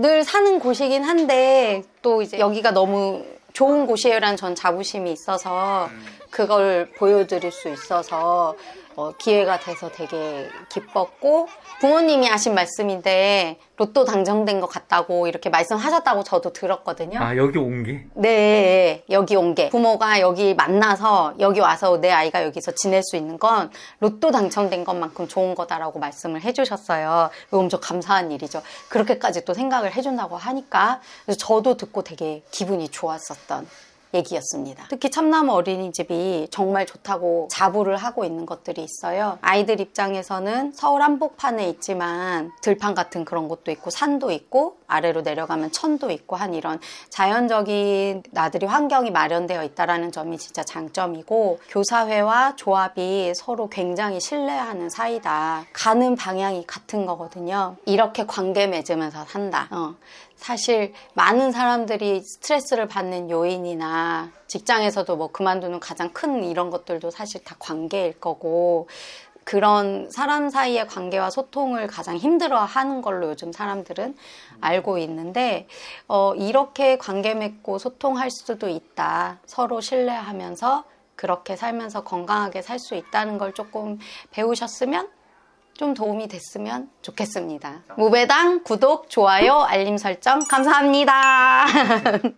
늘 사는 곳이긴 한데 또 이제 여기가 너무 좋은 곳이에요라는 전 자부심이 있어서 그걸 보여드릴 수 있어서 어, 기회가 돼서 되게 기뻤고 부모님이 하신 말씀인데 로또 당첨된 것 같다고 이렇게 말씀하셨다고 저도 들었거든요. 아 여기 온 게? 네, 여기 온 게. 부모가 여기 만나서 여기 와서 내 아이가 여기서 지낼 수 있는 건 로또 당첨된 것만큼 좋은 거다라고 말씀을 해주셨어요. 이거 엄청 감사한 일이죠. 그렇게까지 또 생각을 해준다고 하니까 저도 듣고 되게 기분이 좋았었던 얘기였습니다. 특히 참나무 어린이집이 정말 좋다고 자부를 하고 있는 것들이 있어요. 아이들 입장에서는 서울 한복판에 있지만 들판 같은 그런 곳도 있고 산도 있고 아래로 내려가면 천도 있고 한 이런 자연적인 나들이 환경이 마련되어 있다라는 점이 진짜 장점이고 교사회와 조합이 서로 굉장히 신뢰하는 사이다. 가는 방향이 같은 거거든요. 이렇게 관계 맺으면서 산다. 어. 사실 많은 사람들이 스트레스를 받는 요인 이나 직장에서도 뭐 그만두는 가장 큰 이런 것들도 사실 다 관계일 거고 그런 사람 사이의 관계와 소통을 가장 힘들어 하는 걸로 요즘 사람들은 알고 있는데 어, 이렇게 관계 맺고 소통할 수도 있다. 서로 신뢰하면서 그렇게 살면서 건강하게 살 수 있다는 걸 조금 배우셨으면 좀 도움이 됐으면 좋겠습니다. 무배당 구독, 좋아요, 알림 설정 감사합니다.